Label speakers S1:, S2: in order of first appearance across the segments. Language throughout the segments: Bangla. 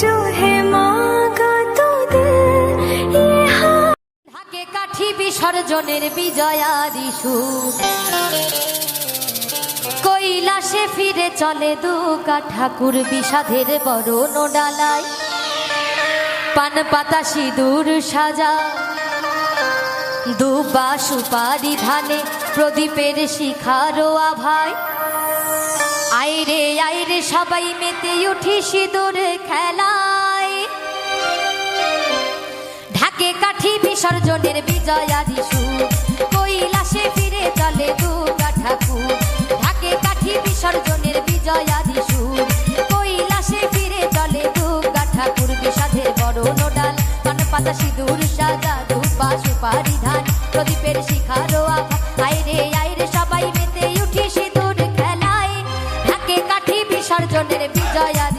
S1: जो है मांगा
S2: কাঠি বিসর্জনের বিজয়াদি সুর কৈলাসে ফিরে চলে দুর্গা ঠাকুর বিষাদের বরণ ডালায়। পান পাতা সিঁদুর সাজা। দুপা সুপারি ধানে প্রদীপের শিখারো আভায়। সবাই মেতে উঠি সিঁদুর খেলায়। ঢাকে কাঠি বিসর্জনের বিজয়া দিশু কৈলাসে ফিরে চলে দুর্গা ঠাকুর। ঢাকে কাঠি বিসর্জনের বিজয়া দিশু কৈলাসে ফিরে চলে দুর্গা ঠাকুর। বিষাদের বড় নোডাল পান পাতা সিঁদুর সাজা দুপা সুপারি ধান। প্রদীপের শিখারো আয় রে আয় রে, সবাই মেতে উঠি সিঁদুর।
S3: Jaya,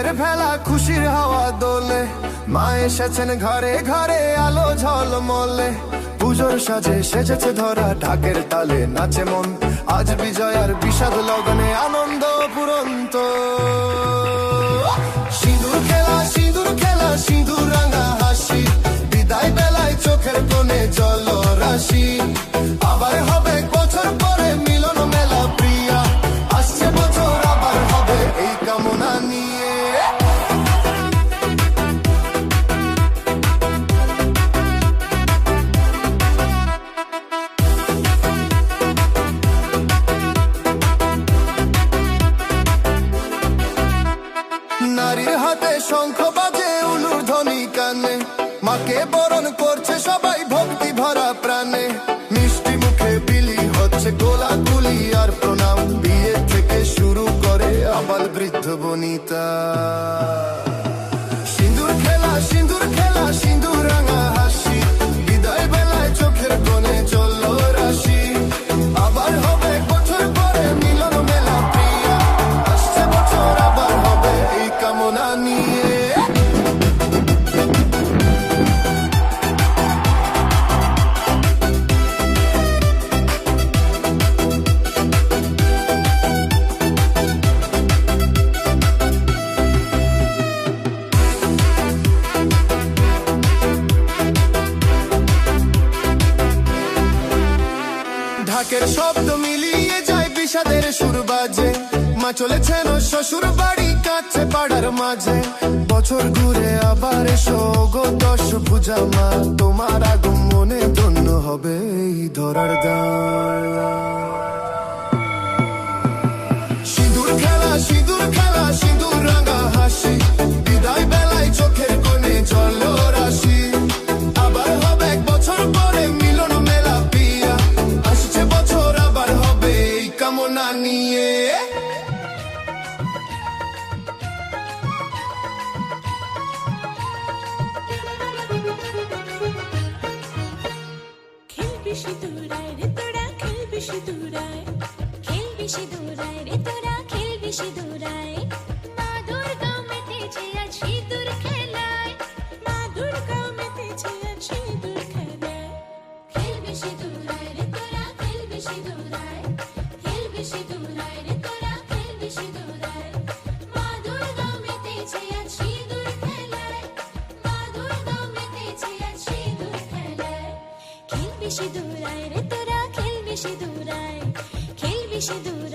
S3: মেঘের ভেলা খুশির হাওয়া দোলে। মা এসেছেন ঘরে ঘরে আলো ঝল মলে পুজোর সাজে সেজেছে ধরা ঢাকের তালে নাচে মন। আজ বিজয়ার বিষাদ লগনে আনন্দ পুরন্ত। সিঁদুর খেলা সিঁদুর খেলা, সিঁদুর রাঙা হাসি। হাতে শঙ্খ বাজে
S4: উলুর ধ্বনি কানে। মাকে বরণ করছে সবাই ভক্তি ভরা প্রাণে। মিষ্টি মুখে বিলি হচ্ছে গোলা কুলি আর প্রণাম। বিয়ে থেকে শুরু করে আবার বৃদ্ধ বনিতা। ঢাকের শব্দ মিলিয়ে যায় বিষাদের সুর বাজে। মা চলেছেন শ্বশুর বাড়ি, কাছে পাড়ার মাঝে। বছর ঘুরে আবার এসো দশ পূজা মা। তোমার আগুন মনে ধন্য হবে এই ধরার গান। সিঁদুর খেলা সিঁদুর খেলা, সিঁদুর রাঙা হাসি।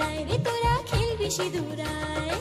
S5: আয় রে তোরা খেলবি সিঁদুরায়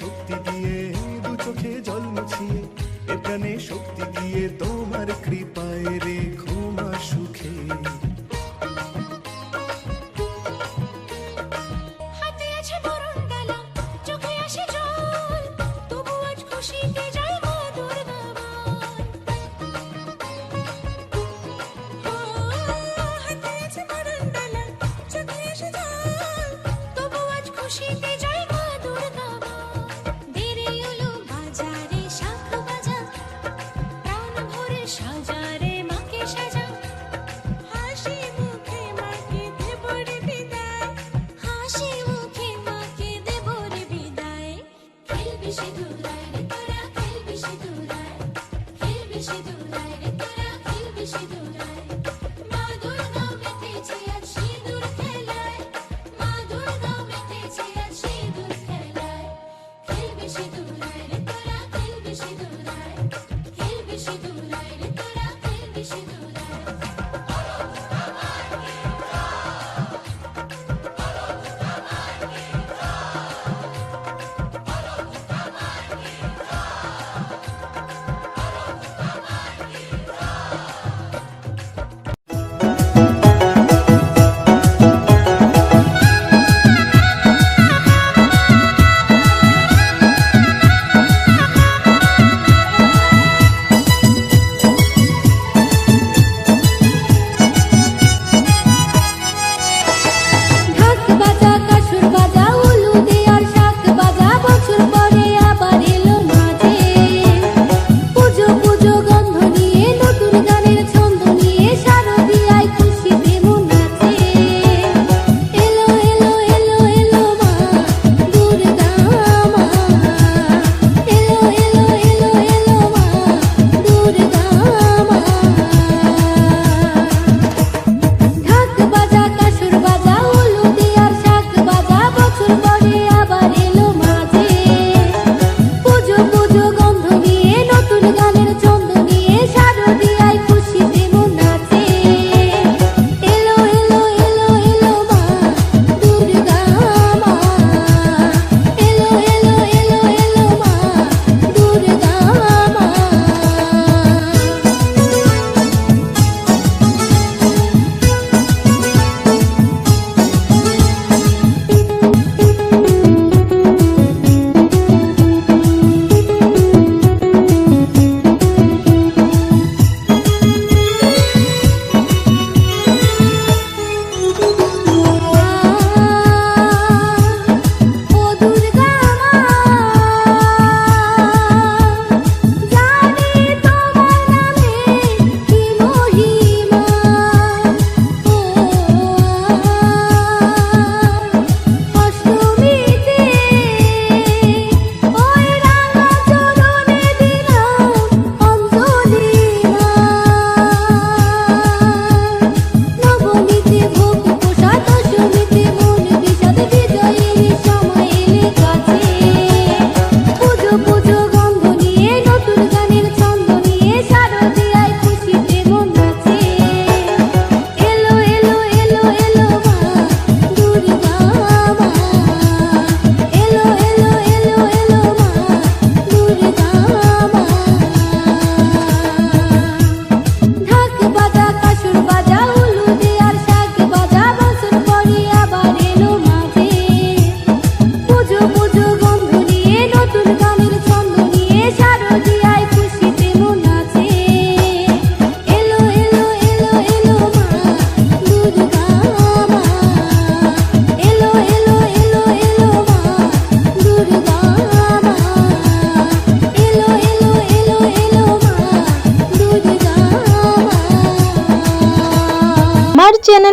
S4: শক্তি দিয়ে দু চোখে জল মুছিয়ে, এ প্রাণে শক্তি দিয়ে তোমার কৃপায় রে মা সুখে।
S5: হাতে আছে বরণ ডালা চোখে আসে